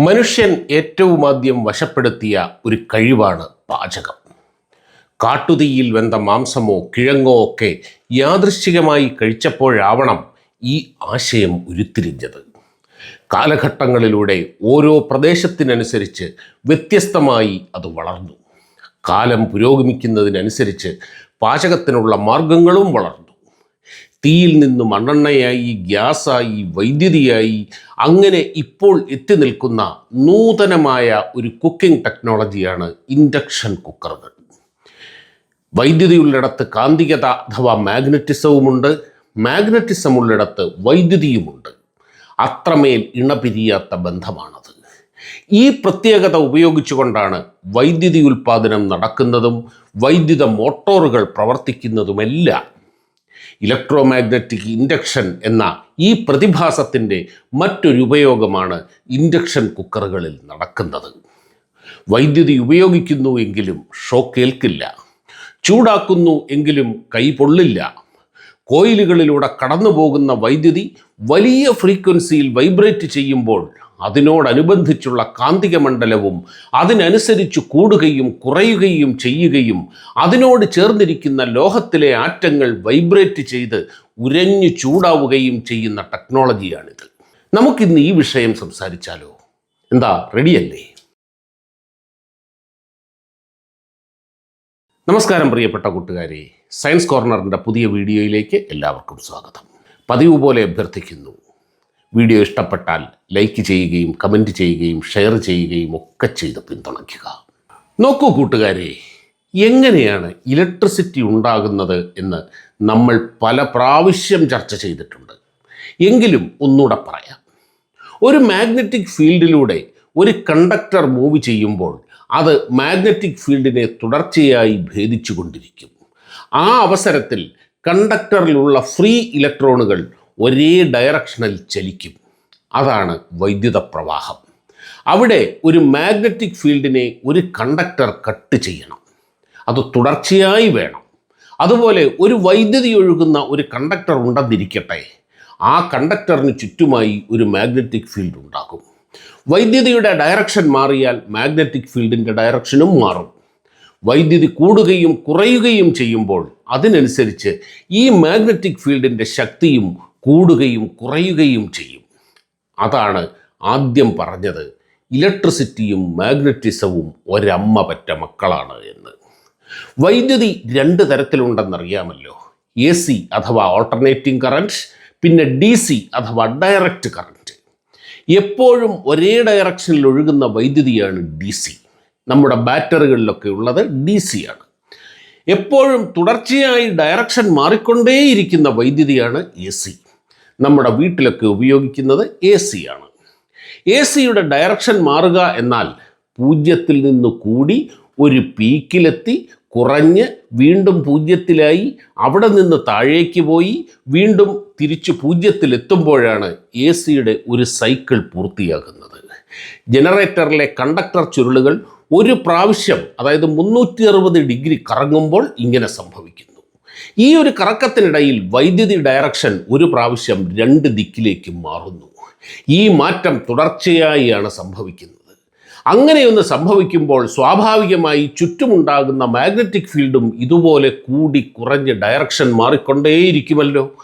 മനുഷ്യൻ ഏറ്റവും ആദ്യം വശപ്പെടുത്തിയ ഒരു കഴിവാണ് പാചകം. കാട്ടുതീയിൽ വെന്ത മാംസമോ കിഴങ്ങോ ഒക്കെ യാദൃശ്ചികമായി കഴിച്ചപ്പോഴാവണം ഈ ആശയം ഉരുത്തിരിഞ്ഞത്. കാലഘട്ടങ്ങളിലൂടെ ഓരോ പ്രദേശത്തിനനുസരിച്ച് വ്യത്യസ്തമായി അത് വളർന്നു. കാലം പുരോഗമിക്കുന്നതിനനുസരിച്ച് പാചകത്തിനുള്ള മാർഗങ്ങളും വളർന്നു. തീയിൽ നിന്ന് മണ്ണെണ്ണയായി ഗ്യാസായി വൈദ്യുതിയായി അങ്ങനെ ഇപ്പോൾ എത്തി നിൽക്കുന്ന നൂതനമായ ഒരു കുക്കിംഗ് ടെക്നോളജിയാണ് ഇൻഡക്ഷൻ കുക്കറുകൾ. വൈദ്യുതി ഉള്ളിടത്ത് കാന്തികത അഥവാ മാഗ്നറ്റിസവുമുണ്ട്. മാഗ്നറ്റിസം ഉള്ളിടത്ത് വൈദ്യുതിയുമുണ്ട്. അത്രമേൽ ഇണപിരിയാത്ത ബന്ധമാണത്. ഈ പ്രത്യേകത ഉപയോഗിച്ചുകൊണ്ടാണ് വൈദ്യുതി ഉൽപ്പാദനം നടക്കുന്നതും വൈദ്യുത മോട്ടോറുകൾ പ്രവർത്തിക്കുന്നതുമെല്ലാം ഇലക്ട്രോമാഗ്നറ്റിക് ഇൻഡക്ഷൻ എന്ന ഈ പ്രതിഭാസത്തിന്റെ മറ്റൊരു ഉപയോഗമാണ് ഇൻഡക്ഷൻ കുക്കറുകളിൽ നടക്കുന്നത്. വൈദ്യുതി ഉപയോഗിക്കുന്നു എങ്കിലും ഷോക്ക് ഏൽക്കില്ല ചൂടാക്കുന്നു എങ്കിലും കൈ പൊള്ളില്ല. കോയിലുകളിലൂടെ കടന്നു പോകുന്ന വൈദ്യുതി വലിയ ഫ്രീക്വൻസിയിൽ വൈബ്രേറ്റ് ചെയ്യുമ്പോൾ അതിനോടനുബന്ധിച്ചുള്ള കാന്തിക മണ്ഡലവും അതിനനുസരിച്ച് കൂടുകയും കുറയുകയും ചെയ്യുകയും അതിനോട് ചേർന്നിരിക്കുന്ന ലോഹത്തിലെ ആറ്റങ്ങൾ വൈബ്രേറ്റ് ചെയ്ത് ഉരഞ്ഞു ചൂടാവുകയും ചെയ്യുന്ന ടെക്നോളജിയാണിത്. നമുക്കിന്ന് ഈ വിഷയം സംസാരിച്ചാലോ? എന്താ റെഡിയല്ലേ? നമസ്കാരം പ്രിയപ്പെട്ട കൂട്ടുകാരെ. സയൻസ് കോർണറിന്റെ പുതിയ വീഡിയോയിലേക്ക് എല്ലാവർക്കും സ്വാഗതം. പതിവ് പോലെ അഭ്യർത്ഥിക്കുന്നു വീഡിയോ ഇഷ്ടപ്പെട്ടാൽ ലൈക്ക് ചെയ്യുകയും കമന്റ് ചെയ്യുകയും ഷെയർ ചെയ്യുകയും ഒക്കെ ചെയ്ത് പിന്തുണയ്ക്കുക. നോക്കൂ കൂട്ടുകാരെ എങ്ങനെയാണ് ഇലക്ട്രിസിറ്റി ഉണ്ടാകുന്നത് എന്ന് നമ്മൾ പല പ്രാവശ്യം ചർച്ച ചെയ്തിട്ടുണ്ട്. എങ്കിലും ഒന്നുകൂടെ പറയാം. ഒരു മാഗ്നറ്റിക് ഫീൽഡിലൂടെ ഒരു കണ്ടക്ടർ മൂവ് ചെയ്യുമ്പോൾ അത് മാഗ്നറ്റിക് ഫീൽഡിനെ തുടർച്ചയായി ഭേദിച്ചു കൊണ്ടിരിക്കും. ആ അവസരത്തിൽ കണ്ടക്ടറിലുള്ള ഫ്രീ ഇലക്ട്രോണുകൾ ഒരേ ഡയറക്ഷനിൽ ചലിക്കും. അതാണ് വൈദ്യുത പ്രവാഹം അവിടെ ഒരു മാഗ്നറ്റിക് ഫീൽഡിനെ ഒരു കണ്ടക്ടർ കട്ട് ചെയ്യണം. അത് തുടർച്ചയായി വേണം. അതുപോലെ ഒരു വൈദ്യുതി ഒഴുകുന്ന ഒരു കണ്ടക്ടർ ഉണ്ടെന്നിരിക്കട്ടെ ആ കണ്ടക്ടറിന് ചുറ്റുമായി ഒരു മാഗ്നറ്റിക് ഫീൽഡ് ഉണ്ടാകും. വൈദ്യുതിയുടെ ഡയറക്ഷൻ മാറിയാൽ മാഗ്നറ്റിക് ഫീൽഡിന്റെ ഡയറക്ഷനും മാറും. വൈദ്യുതി കൂടുകയും കുറയുകയും ചെയ്യുമ്പോൾ അതിനനുസരിച്ച് ഈ മാഗ്നറ്റിക് ഫീൽഡിന്റെ ശക്തിയും കൂടുകയും കുറയുകയും ചെയ്യും. അതാണ് ആദ്യം പറഞ്ഞത്. ഇലക്ട്രിസിറ്റിയും മാഗ്നറ്റിസവും ഒരമ്മ പറ്റ മക്കളാണ് എന്ന്. വൈദ്യുതി രണ്ട് തരത്തിലുണ്ടെന്നറിയാമല്ലോ. എ സി അഥവാ ഓൾട്ടർനേറ്റിംഗ് കറന്റ് പിന്നെ ഡി സി അഥവാ ഡയറക്റ്റ് കറന്റ് എപ്പോഴും ഒരേ ഡയറക്ഷനിൽ ഒഴുകുന്ന വൈദ്യുതിയാണ് ഡി സി. നമ്മുടെ ബാറ്ററികളിലൊക്കെ ഉള്ളത് ഡി സി ആണ്. എപ്പോഴും തുടർച്ചയായി ഡയറക്ഷൻ മാറിക്കൊണ്ടേയിരിക്കുന്ന വൈദ്യുതിയാണ് എ സി. നമ്മുടെ വീട്ടിലൊക്കെ ഉപയോഗിക്കുന്നത് എ സിയാണ് എ സിയുടെ ഡയറക്ഷൻ മാറുക എന്നാൽ പൂജ്യത്തിൽ നിന്ന് കൂടി ഒരു പീക്കിലെത്തി കുറഞ്ഞ് വീണ്ടും പൂജ്യത്തിലായി അവിടെ നിന്ന് താഴേക്ക് പോയി വീണ്ടും തിരിച്ച് പൂജ്യത്തിലെത്തുമ്പോഴാണ് എ സിയുടെ ഒരു സൈക്കിൾ പൂർത്തിയാകുന്നത്. ജനറേറ്ററിലെ കണ്ടക്ടർ ചുരുളുകൾ ഒരു പ്രാവശ്യം അതായത് മുന്നൂറ്റി ഡിഗ്രി കറങ്ങുമ്പോൾ ഇങ്ങനെ സംഭവിക്കുന്നു. ഈ ഒരു കറക്കത്തിനിടയിൽ വൈദ്യുതി ഡയറക്ഷൻ ഒരു പ്രാവശ്യം രണ്ട് ദിക്കിലേക്ക് മാറുന്നു. ഈ മാറ്റം തുടർച്ചയായാണ് സംഭവിക്കുന്നത്. അങ്ങനെയൊന്ന് സംഭവിക്കുമ്പോൾ സ്വാഭാവികമായി ചുറ്റുമുണ്ടാകുന്ന മാഗ്നറ്റിക് ഫീൽഡും ഇതുപോലെ കൂടി കുറഞ്ഞ് ഡയറക്ഷൻ മാറിക്കൊണ്ടേയിരിക്കുമല്ലോ.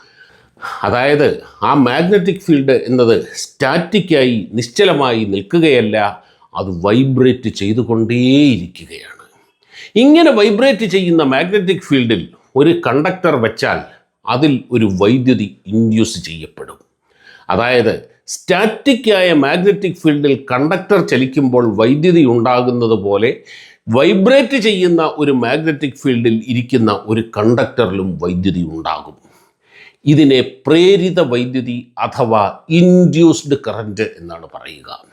അതായത് ആ മാഗ്നറ്റിക് ഫീൽഡ് എന്നത് സ്റ്റാറ്റിക്കായി നിശ്ചലമായി നിൽക്കുകയല്ല അത് വൈബ്രേറ്റ് ചെയ്തുകൊണ്ടേയിരിക്കുകയാണ്. ഇങ്ങനെ വൈബ്രേറ്റ് ചെയ്യുന്ന മാഗ്നറ്റിക് ഫീൽഡിൽ ഒരു കണ്ടക്ടർ വെച്ചാൽ അതിൽ ഒരു വൈദ്യുതി ഇൻഡ്യൂസ് ചെയ്യപ്പെടും. അതായത് സ്റ്റാറ്റിക്കായ മാഗ്നറ്റിക് ഫീൽഡിൽ കണ്ടക്ടർ ചലിക്കുമ്പോൾ വൈദ്യുതി ഉണ്ടാകുന്നത് പോലെ വൈബ്രേറ്റ് ചെയ്യുന്ന ഒരു മാഗ്നറ്റിക് ഫീൽഡിൽ ഇരിക്കുന്ന ഒരു കണ്ടക്ടറിലും വൈദ്യുതി ഉണ്ടാകും. ഇതിനെ പ്രേരിത വൈദ്യുതി അഥവാ ഇൻഡ്യൂസ്ഡ് കറന്റ് എന്നാണ് പറയുക.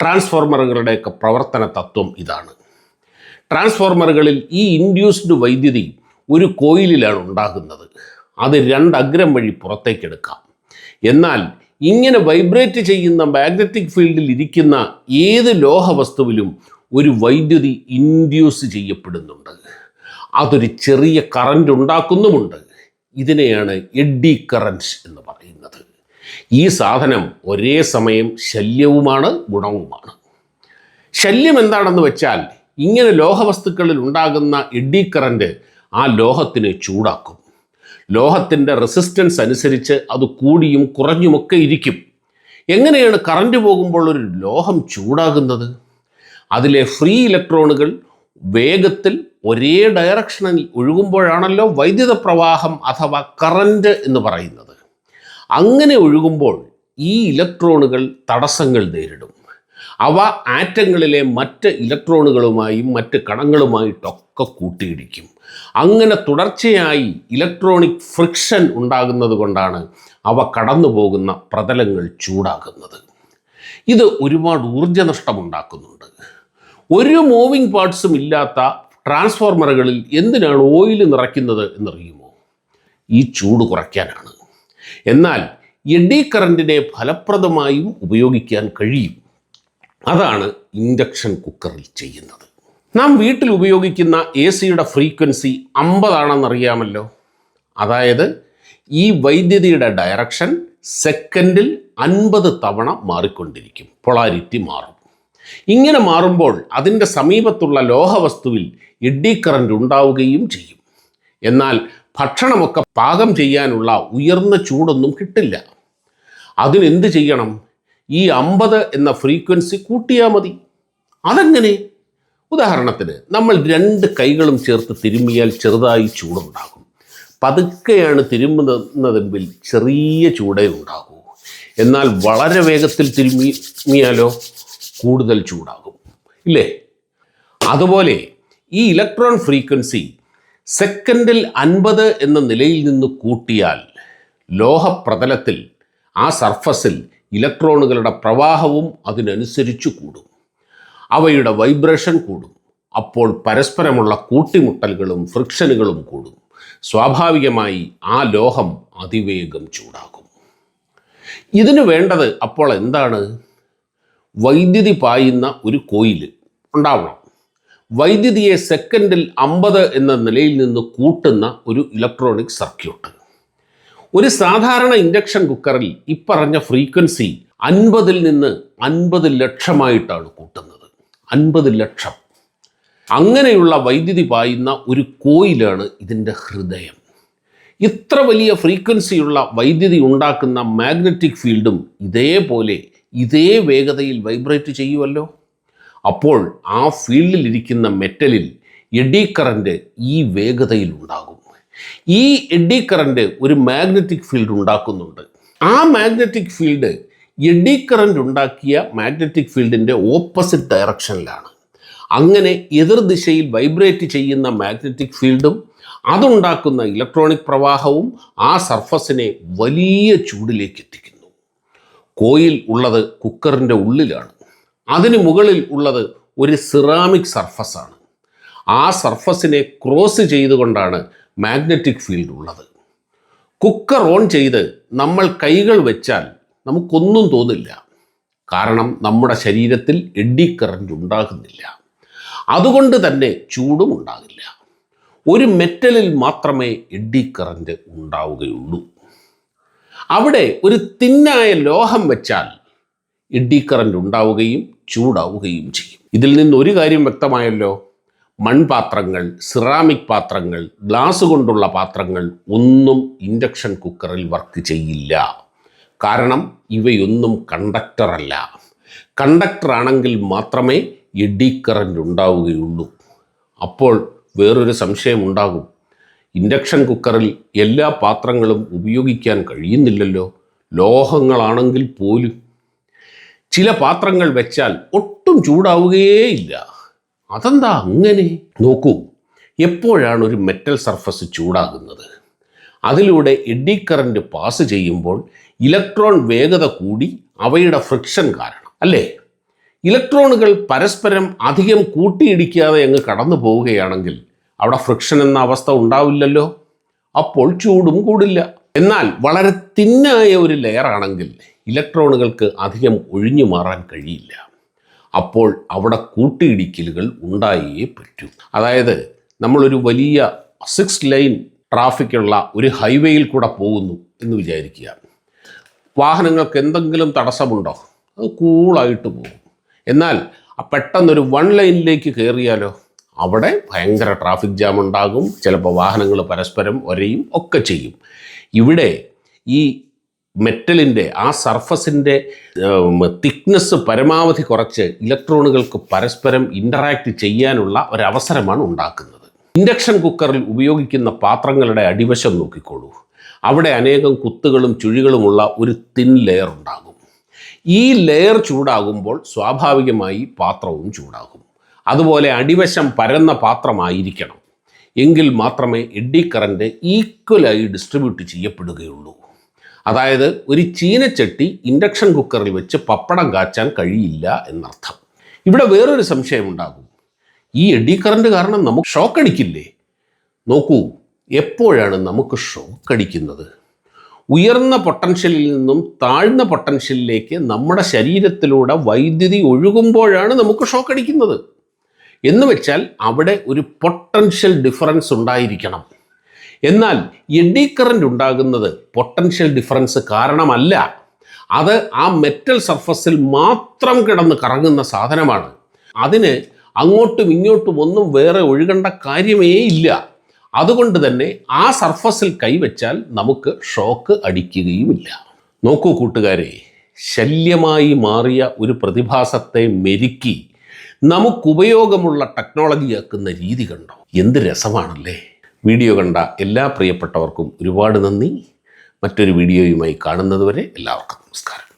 ട്രാൻസ്ഫോർമറുകളുടെയൊക്കെ പ്രവർത്തന തത്വം ഇതാണ്. ട്രാൻസ്ഫോർമറുകളിൽ ഈ ഇൻഡ്യൂസ്ഡ് വൈദ്യുതി ഒരു കോയിലിലാണ് ഉണ്ടാകുന്നത്. അത് രണ്ട് അഗ്രം വഴി പുറത്തേക്കെടുക്കാം എന്നാൽ ഇങ്ങനെ വൈബ്രേറ്റ് ചെയ്യുന്ന മാഗ്നറ്റിക് ഫീൽഡിൽ ഇരിക്കുന്ന ഏത് ലോഹവസ്തുവിലും ഒരു വൈദ്യുതി ഇൻഡ്യൂസ് ചെയ്യപ്പെടുന്നുണ്ട്. അതൊരു ചെറിയ കറന്റ് ഉണ്ടാക്കുന്നുമുണ്ട്. ഇതിനെയാണ് എഡ്ഡി കറൻസ് എന്ന് പറയുന്നത്. ഈ സാധനം ഒരേ സമയം ശല്യവുമാണ് ഗുണവുമാണ്. ശല്യം എന്താണെന്ന് വെച്ചാൽ ഇങ്ങനെ ലോഹവസ്തുക്കളിൽ ഉണ്ടാകുന്ന എഡ്ഡി കറന്റ് ആ ലോഹത്തിനെ ചൂടാക്കും. ലോഹത്തിന്റെ റെസിസ്റ്റൻസ് അനുസരിച്ച് അത് കൂടിയും കുറഞ്ഞുമൊക്കെ ഇരിക്കും. എങ്ങനെയാണ് കറണ്ട് പോകുമ്പോൾ ഒരു ലോഹം ചൂടാകുന്നത്? അതിലെ ഫ്രീ ഇലക്ട്രോണുകൾ വേഗത്തിൽ ഒരേ ഡയറക്ഷനിൽ ഒഴുകുമ്പോഴാണല്ലോ വൈദ്യുത പ്രവാഹം അഥവാ കറന്റ് എന്ന് പറയുന്നത്. അങ്ങനെ ഒഴുകുമ്പോൾ ഈ ഇലക്ട്രോണുകൾ തടസ്സങ്ങൾ നേരിടും. അവ ആറ്റങ്ങളിലെ മറ്റ് ഇലക്ട്രോണുകളുമായും മറ്റ് കണങ്ങളുമായിട്ടൊക്കെ കൂട്ടിയിടിക്കും. അങ്ങനെ തുടർച്ചയായി ഇലക്ട്രോണിക് ഫ്രിക്ഷൻ ഉണ്ടാകുന്നത് കൊണ്ടാണ് അവ കടന്നു പോകുന്ന പ്രതലങ്ങൾ ചൂടാകുന്നത്. ഇത് ഒരുപാട് ഊർജനഷ്ടമുണ്ടാക്കുന്നുണ്ട്. ഒരു മൂവിങ് പാർട്സും ഇല്ലാത്ത ട്രാൻസ്ഫോർമറുകളിൽ എന്തിനാണ് ഓയിൽ നിറയ്ക്കുന്നത് എന്നറിയുമോ? ഈ ചൂട് കുറയ്ക്കാനാണ്. എന്നാൽ എഡി കറന്റിനെ ഫലപ്രദമായും ഉപയോഗിക്കാൻ കഴിയും. അതാണ് ഇൻഡക്ഷൻ കുക്കറിൽ ചെയ്യുന്നത്. നാം വീട്ടിൽ ഉപയോഗിക്കുന്ന എ സിയുടെ ഫ്രീക്വൻസി അമ്പതാണെന്നറിയാമല്ലോ. അതായത് ഈ വൈദ്യുതിയുടെ ഡയറക്ഷൻ സെക്കൻഡിൽ അൻപത് തവണ മാറിക്കൊണ്ടിരിക്കും. പൊളാരിറ്റി മാറും. ഇങ്ങനെ മാറുമ്പോൾ അതിന്റെ സമീപത്തുള്ള ലോഹവസ്തുവിൽ എഡ്ഡി കറന്റ് ഉണ്ടാവുകയും ചെയ്യും. എന്നാൽ ഭക്ഷണമൊക്കെ പാകം ചെയ്യാനുള്ള ഉയർന്ന ചൂടൊന്നും കിട്ടില്ല. അതിനെന്ത് ചെയ്യണം? ഈ അമ്പത് എന്ന ഫ്രീക്വൻസി കൂട്ടിയാൽ മതി. അതെങ്ങനെ? ഉദാഹരണത്തിന് നമ്മൾ രണ്ട് കൈകളും ചേർത്ത് തിരുമ്മിയാൽ ചെറുതായി ചൂടുണ്ടാകും. പതുക്കെയാണ് തിരുമ്മുന്നതെങ്കിൽ ചെറിയ ചൂടേ ഉണ്ടാകൂ. എന്നാൽ വളരെ വേഗത്തിൽ തിരുമ്മിയാലോ കൂടുതൽ ചൂടാകും. ഇല്ലേ? അതുപോലെ ഈ ഇലക്ട്രോൺ ഫ്രീക്വൻസി സെക്കൻഡിൽ അൻപത് എന്ന നിലയിൽ നിന്ന് കൂട്ടിയാൽ ലോഹപ്രതലത്തിൽ ആ സർഫസിൽ ഇലക്ട്രോണുകളുടെ പ്രവാഹവും അതിനനുസരിച്ച് കൂടും. അവയുടെ വൈബ്രേഷൻ കൂടും. അപ്പോൾ പരസ്പരമുള്ള കൂട്ടിമുട്ടലുകളും ഫ്രിക്ഷനുകളും കൂടും. സ്വാഭാവികമായി ആ ലോഹം അതിവേഗം ചൂടാകും. ഇതിനു വേണ്ടത് അപ്പോൾ എന്താണ്? വൈദ്യുതി പായുന്ന ഒരു കോയിൽ ഉണ്ടാവണം. വൈദ്യുതിയെ സെക്കൻഡിൽ അമ്പത് എന്ന നിലയിൽ നിന്ന് കൂട്ടുന്ന ഒരു ഇലക്ട്രോണിക് സർക്യൂട്ട് ഒരു സാധാരണ ഇൻഡക്ഷൻ കുക്കറിൽ ഇപ്പറഞ്ഞ ഫ്രീക്വൻസി അൻപതിൽ നിന്ന് അൻപത് ലക്ഷമായിട്ടാണ് കൂട്ടുന്നത്. അൻപത് ലക്ഷം. അങ്ങനെയുള്ള വൈദ്യുതി പായുന്ന ഒരു കോയിലാണ് ഇതിന്റെ ഹൃദയം. ഇത്ര വലിയ ഫ്രീക്വൻസിയുള്ള വൈദ്യുതി ഉണ്ടാക്കുന്ന മാഗ്നറ്റിക് ഫീൽഡും ഇതേപോലെ ഇതേ വേഗതയിൽ വൈബ്രേറ്റ് ചെയ്യുമല്ലോ അപ്പോൾ ആ ഫീൽഡിലിരിക്കുന്ന മെറ്റലിൽ എഡി കറന്റ് ഈ വേഗതയിൽ ഉണ്ടാകും. ഈ എഡി കറന്റ് ഒരു മാഗ്നറ്റിക് ഫീൽഡ് ഉണ്ടാക്കുന്നുണ്ട്. ആ മാഗ്നറ്റിക് ഫീൽഡ് എഡി കറന്റ് ഉണ്ടാക്കിയ മാഗ്നറ്റിക് ഫീൽഡിന്റെ ഓപ്പോസിറ്റ് ഡയറക്ഷനിലാണ്. അങ്ങനെ എതിർദിശയിൽ വൈബ്രേറ്റ് ചെയ്യുന്ന മാഗ്നറ്റിക് ഫീൽഡും അതുണ്ടാക്കുന്ന ഇലക്ട്രോണിക് പ്രവാഹവും ആ സർഫസിനെ വലിയ ചൂടിലേക്ക് എത്തിക്കുന്നു. കോയിൽ ഉള്ളത് കുക്കറിന്റെ ഉള്ളിലാണ്. അതിന് മുകളിൽ ഉള്ളത് ഒരു സിറാമിക് സർഫസാണ്. ആ സർഫസിനെ ക്രോസ് ചെയ്തുകൊണ്ടാണ് മാഗ്നറ്റിക് ഫീൽഡ് ഉള്ളത്. കുക്കർ ഓൺ ചെയ്ത് നമ്മൾ കൈകൾ വെച്ചാൽ നമുക്കൊന്നും തോന്നില്ല. കാരണം നമ്മുടെ ശരീരത്തിൽ എഡ്ഡി കറന്റ് ഉണ്ടാകുന്നില്ല. അതുകൊണ്ട് തന്നെ ചൂടും ഉണ്ടാകില്ല. ഒരു മെറ്റലിൽ മാത്രമേ എഡ്ഡി കറന്റ് ഉണ്ടാവുകയുള്ളൂ. അവിടെ ഒരു തിന്നായ ലോഹം വെച്ചാൽ എഡ്ഡി കറന്റ് ഉണ്ടാവുകയും ചൂടാവുകയും ചെയ്യും. ഇതിൽ നിന്ന് ഒരു കാര്യം വ്യക്തമായല്ലോ. മൺപാത്രങ്ങൾ സിറാമിക് പാത്രങ്ങൾ ഗ്ലാസ് കൊണ്ടുള്ള പാത്രങ്ങൾ ഒന്നും ഇൻഡക്ഷൻ കുക്കറിൽ വർക്ക് ചെയ്യില്ല. കാരണം ഇവയൊന്നും കണ്ടക്ടറല്ല. കണ്ടക്ടറാണെങ്കിൽ മാത്രമേ എഡി കറന്റ് ഉണ്ടാവുകയുള്ളൂ. അപ്പോൾ വേറൊരു സംശയമുണ്ടാകും ഇൻഡക്ഷൻ കുക്കറിൽ എല്ലാ പാത്രങ്ങളും ഉപയോഗിക്കാൻ കഴിയുന്നില്ലല്ലോ. ലോഹങ്ങളാണെങ്കിൽ പോലും. ചില പാത്രങ്ങൾ വെച്ചാൽ ഒട്ടും ചൂടാവുകയേയില്ല. അതെന്താ അങ്ങനെ? നോക്കൂ. എപ്പോഴാണ് ഒരു മെറ്റൽ സർഫസ് ചൂടാകുന്നത്? അതിലൂടെ എഡി കറന്റ് പാസ് ചെയ്യുമ്പോൾ ഇലക്ട്രോൺ വേഗത കൂടി അവയുടെ ഫ്രിക്ഷൻ കാരണം. അല്ലേ? ഇലക്ട്രോണുകൾ പരസ്പരം അധികം കൂട്ടിയിടിക്കാതെ അങ്ങ് കടന്നു പോവുകയാണെങ്കിൽ അവിടെ ഫ്രിക്ഷൻ എന്ന അവസ്ഥ ഉണ്ടാവില്ലല്ലോ. അപ്പോൾ ചൂടും കൂടില്ല. എന്നാൽ വളരെ തിന്നായ ഒരു ലെയർ ആണെങ്കിൽ ഇലക്ട്രോണുകൾക്ക് അധികം ഒഴിഞ്ഞു മാറാൻ കഴിയില്ല. അപ്പോൾ അവിടെ കൂട്ടിയിടിക്കലുകൾ ഉണ്ടായേ പറ്റൂ. അതായത് നമ്മളൊരു വലിയ സിക്സ് ലൈൻ ട്രാഫിക്കുള്ള ഒരു ഹൈവേയിൽ കൂടെ പോകുന്നു എന്ന് വിചാരിക്കുക വാഹനങ്ങൾക്ക് എന്തെങ്കിലും തടസ്സമുണ്ടോ? അത് കൂളായിട്ട് പോകും. എന്നാൽ പെട്ടെന്നൊരു വൺ ലൈനിലേക്ക് കയറിയാലോ? അവിടെ ഭയങ്കര ട്രാഫിക് ജാം ഉണ്ടാകും. ചിലപ്പോൾ വാഹനങ്ങൾ പരസ്പരം ഒരയും ഒക്കെ ചെയ്യും. ഇവിടെ ഈ മെറ്റലിന്റെ ആ സർഫസിന്റെ തിക്നെസ് പരമാവധി കുറച്ച് ഇലക്ട്രോണുകൾക്ക് പരസ്പരം ഇന്ററാക്ട് ചെയ്യാനുള്ള ഒരവസരമാണ് ഉണ്ടാക്കുന്നത്. ഇൻഡക്ഷൻ കുക്കറിൽ ഉപയോഗിക്കുന്ന പാത്രങ്ങളുടെ അടിവശം നോക്കിക്കോളൂ. അവിടെ അനേകം കുത്തുകളും ചുഴികളുമുള്ള ഒരു തിൻ ലെയർ ഉണ്ടാകും. ഈ ലെയർ ചൂടാകുമ്പോൾ സ്വാഭാവികമായി പാത്രവും ചൂടാകും. അതുപോലെ അടിവശം പരന്ന പാത്രമായിരിക്കണം. എങ്കിൽ മാത്രമേ എഡി കറന്റ് ഈക്വലായി ഡിസ്ട്രിബ്യൂട്ട് ചെയ്യപ്പെടുകയുള്ളൂ. അതായത് ഒരു ചീനച്ചട്ടി ഇൻഡക്ഷൻ കുക്കറിൽ വെച്ച് പപ്പടം കാച്ചാൻ കഴിയില്ല എന്നർത്ഥം. ഇവിടെ വേറൊരു സംശയമുണ്ടാകും. ഈ എഡി കറന്റ് കാരണം നമുക്ക് ഷോക്ക് അടിക്കില്ലേ? നോക്കൂ എപ്പോഴാണ് നമുക്ക് ഷോക്ക് അടിക്കുന്നത്? ഉയർന്ന പൊട്ടൻഷ്യലിൽ നിന്നും താഴ്ന്ന പൊട്ടൻഷ്യലിലേക്ക് നമ്മുടെ ശരീരത്തിലൂടെ വൈദ്യുതി ഒഴുകുമ്പോഴാണ് നമുക്ക് ഷോക്ക് അടിക്കുന്നത്. എന്ന് വെച്ചാൽ അവിടെ ഒരു പൊട്ടൻഷ്യൽ ഡിഫറൻസ് ഉണ്ടായിരിക്കണം. എന്നാൽ എഡി കറന്റ് ഉണ്ടാകുന്നത് പൊട്ടൻഷ്യൽ ഡിഫറൻസ് കാരണമല്ല. അത് ആ മെറ്റൽ സർഫസിൽ മാത്രം കിടന്ന് കറങ്ങുന്ന സാധനമാണ്. അതിന് അങ്ങോട്ടും ഇങ്ങോട്ടും ഒന്നും വേറെ ഒഴുകേണ്ട കാര്യമേ ഇല്ല. അതുകൊണ്ട് തന്നെ ആ സർഫസിൽ കൈവച്ചാൽ നമുക്ക് ഷോക്ക് അടിക്കുകയുമില്ല. നോക്കൂ കൂട്ടുകാരെ ശല്യമായി മാറിയ ഒരു പ്രതിഭാസത്തെ മെരുക്കി നമുക്കുപയോഗമുള്ള ടെക്നോളജിയാക്കുന്ന രീതി കണ്ടോ? എന്ത് രസമാണല്ലേ? വീഡിയോ കണ്ട എല്ലാ പ്രിയപ്പെട്ടവർക്കും ഒരുപാട് നന്ദി. മറ്റൊരു വീഡിയോയുമായി കാണുന്നതുവരെ എല്ലാവർക്കും നമസ്കാരം.